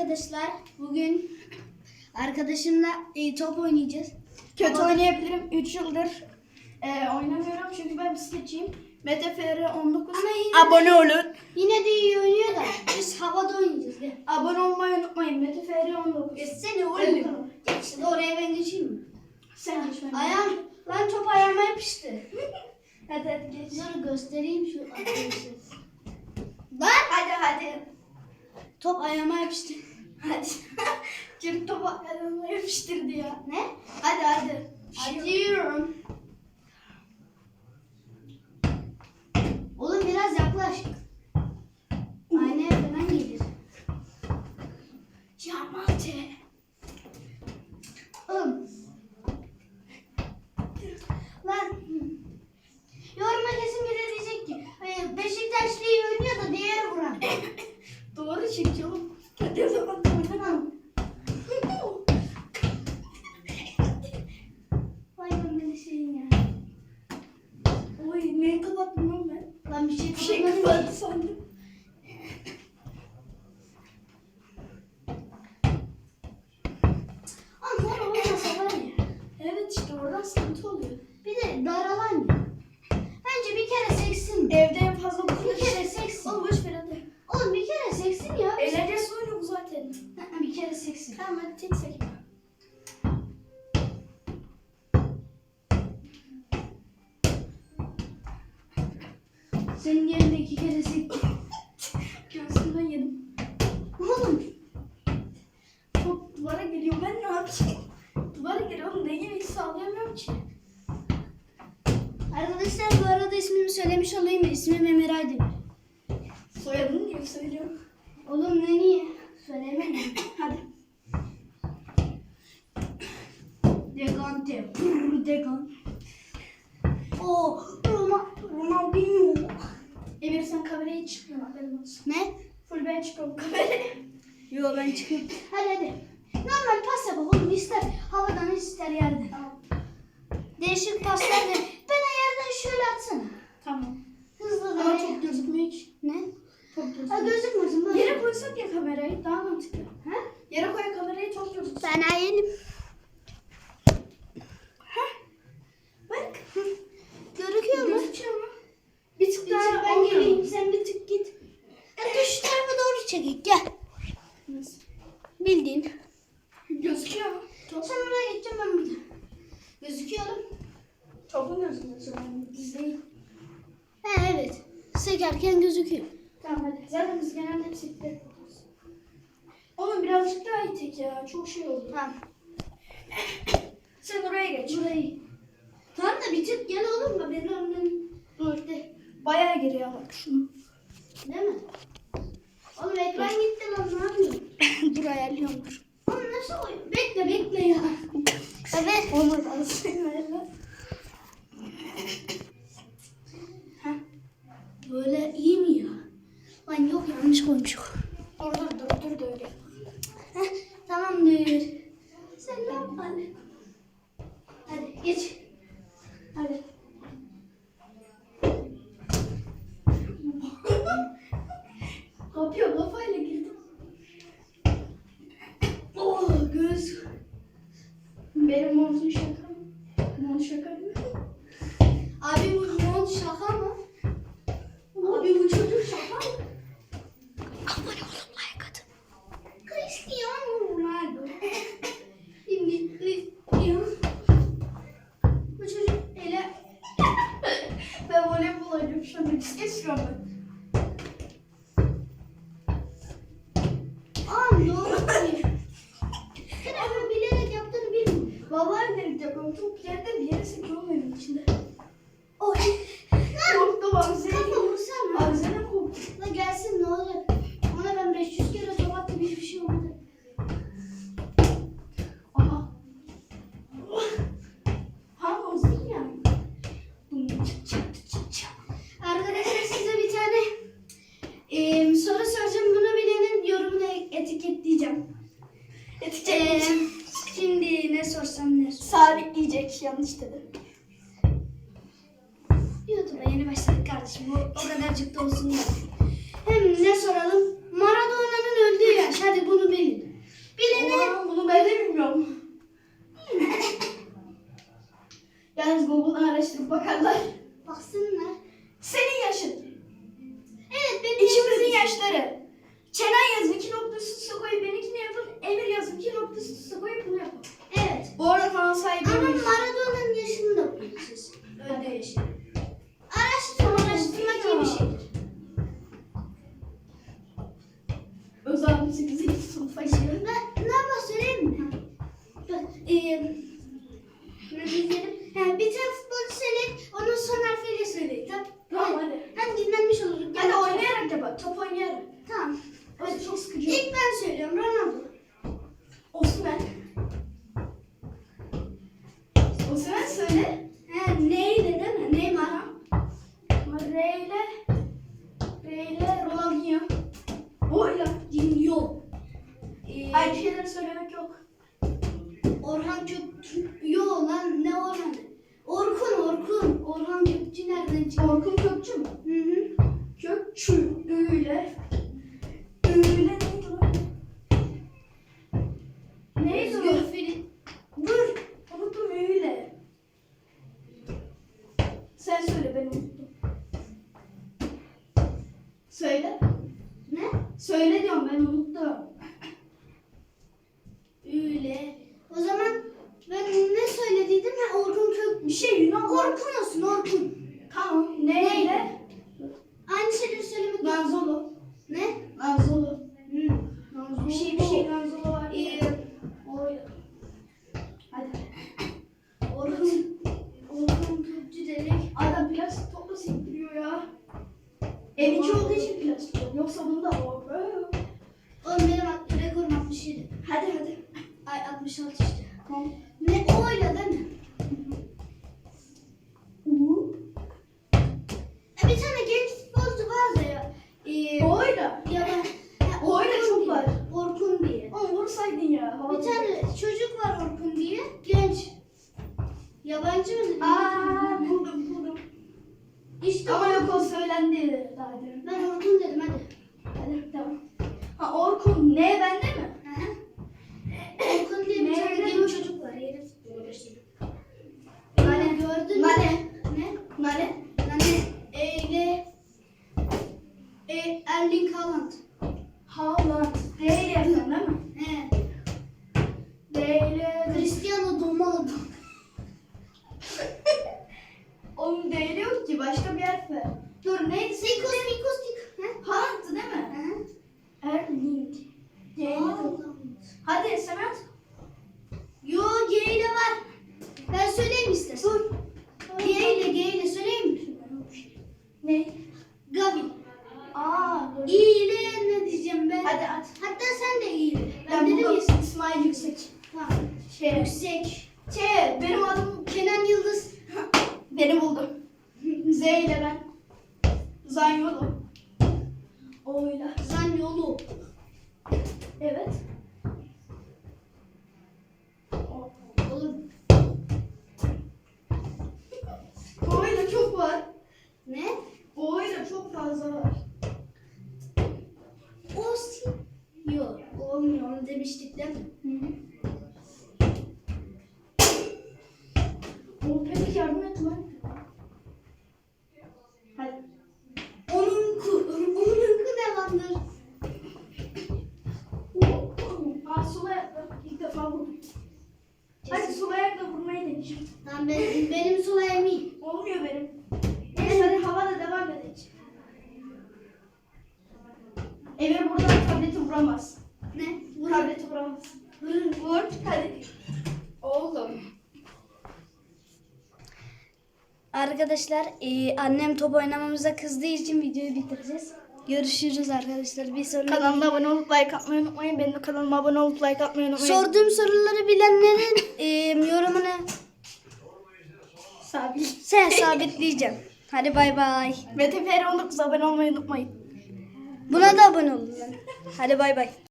arkadaşlar. Bugün arkadaşımla e, top oynayacağız. Kötü Ama- oynayabilirim. 3 yıldır e, oynamıyorum çünkü ben bisikletçiyim. Mete FR 19. Ama yine- Abone olun. Yine de iyi oynuyor da biz havada oynayacağız. Gel. Abone olmayı unutmayın. Mete FR 19. Geçsene oğlum. Geç şimdi oraya ben geçeyim mi? Sen geç ben. Ayağım, lan top ayağıma yapıştı. Hadi hadi geç. Dur göstereyim şu arkadaşlar. Lan. Hadi hadi. Top ayağıma yapıştı. Hadi. Çocuk topu ayağına yapıştırdı ya. Ne? Hadi hadi. Hadi. Oğlum 请求 kere seksin. Tamam hadi tek sekme. Senin yerinde iki kere seksin. Göğsümden yedim. Oğlum. Top duvara geliyor ben ne yapayım? Duvara geliyor oğlum dengeyi sağlayamıyorum ki. Arkadaşlar bu arada ismimi söylemiş olayım. İsmim Emir Aydın. Soyadını niye söylüyorum? Oğlum ne niye? Söylemedim. Hadi. Degante. Brr, Degan. O Ronaldinho. Emir sen kameraya çıkmıyor haberin olsun. Ne? Full ben çıkıyorum kameraya. Yo ben çıkıyorum. Hadi hadi. Normal pas yapalım. İster havadan ister yerden. Tamam. Değişik paslar da. Bana yerden şöyle atsana. Tamam. Hızlı da. Ama çok gözükmüyor ki. Ne? Çok Ha gözükmüyor. gözükmesin. böyle. Yere koysak ya kamerayı daha mantıklı. Ha? Yere koy kamerayı çok gözüksün. Ben ayelim. Bak. Görüküyor mu? Gözüküyor mu? Bir tık Bir daha tık ben olmuyor. geleyim. Sen bir tık git. Hadi şu tarafa doğru çekik. Gel. Nasıl? Bildiğin. Gözüküyor mu? Top. Sen oraya geçeceğim ben burada. Gözüküyor oğlum. Topun gözüküyor. Biz değil. Ha evet. Sekerken gözüküyor. Tamam hadi. Zaten biz genelde hep sekte. Oğlum birazcık daha iyi tek ya. Çok şey oldu. Tamam. Sen oraya geç. Burayı. Tamam da bir tık gel oğlum da beni önden. Dur de. Bayağı geriye al bak şunu. Değil mi? Oğlum ekran gitti lan ne yapıyorsun? dur ayarlıyorum dur. Oğlum nasıl oyun? Bekle bekle ya. Evet. Olmaz. Heh. Böyle iyi mi ya? Lan yok yanlış koymuşum. Dur dur dur dur da öyle. Kiểu. Daha yeni başladık kardeşim. O, o kadarcık da olsun diye. Hem ne soralım? Maradona'nın öldüğü yaş. Hadi bunu bilin. Bilene... Aa, bunu ben de bilmiyorum. Yalnız Google'dan araştırıp bakarlar. Ne yapar söyleyeyim mi? Bak, ne diyelim? Ha, bir tane Söyle diyorum ben unuttum. Öyle. O zaman ben ne söylediydim? Ha, Orkun Kök. Bir şey Yunan var. Orkun olsun Orkun. Tamam. Neyle? Aynı şeyleri söylemek Lanzolo. Ne? Lanzolo. Hı. Bir şey bir şey Lanzolo var. Ee, Oyla. Hadi. Orkun. Orkun Kökçü dedik. Adam plastik topla sektiriyor ya. M2 olduğu için plastik yok. Yoksa bunda o. Oğlum benim at- rekorum 67. Hadi hadi. 66 işte. Tamam. Ne oyla değil mi? Uuu. E, bir tane genç futbolcu ya. Ee, Oyla. ya ben, ha, Oyla çok var. Orkun diye. Oğlum vursaydın ya. Bir tane çocuk var Orkun diye. Genç. Yabancı mı? Aa buldum buldum. İşte Ama yok o söylendi daha demin. Ben Orkun dedim hadi. Hadi tamam. Ha Orkun ne bende mi? Nikos. He? Haaland'dı değil mi? Erling. Haaland. Hadi Semet. Yo G ile var. Ben söyleyeyim istersen. Dur. G ile G ile söyleyeyim mi? Ne? Gavi. Aa. İ ile ne diyeceğim ben? Hadi at. Hatta sen de İ ile. Ben, Ben dedim ya. İsmail Yüksek. Tamam. Şey. Yüksek. Şey benim adım Kenan Yıldız. Beni buldum. Z ile ben. Zanyolu. O'yla. Zanyolu. Evet. O. Olur. O'yla çok var. Ne? O'yla çok fazla var. Osi. Yok. Olmuyor. Onu demiştik değil mi? O pek yardım et lan. Hadi. Onunku. Onunku ne landır? Aa sol ayakla ilk defa vurdum. Hadi sol ayakla vurmayı deneyeceğim. Tamam ben, benim sol ayağım iyi. Olmuyor benim. Neyse hadi havada devam edelim. Emir buradan tableti vuramaz. Ne? Vur. Tableti vuramaz. Vur. Hadi. Oğlum. Arkadaşlar e, annem top oynamamıza kızdığı için videoyu bitireceğiz. Görüşürüz arkadaşlar. Bir sonraki Kanalıma abone olup like atmayı unutmayın. Benim de kanalıma abone olup like atmayı unutmayın. Sorduğum soruları bilenlerin e, yorumunu Sabit. sen sabitleyeceğim. Hadi bay bay. Ve TPR 19 abone olmayı unutmayın. Buna da abone olun. Hadi bay bay.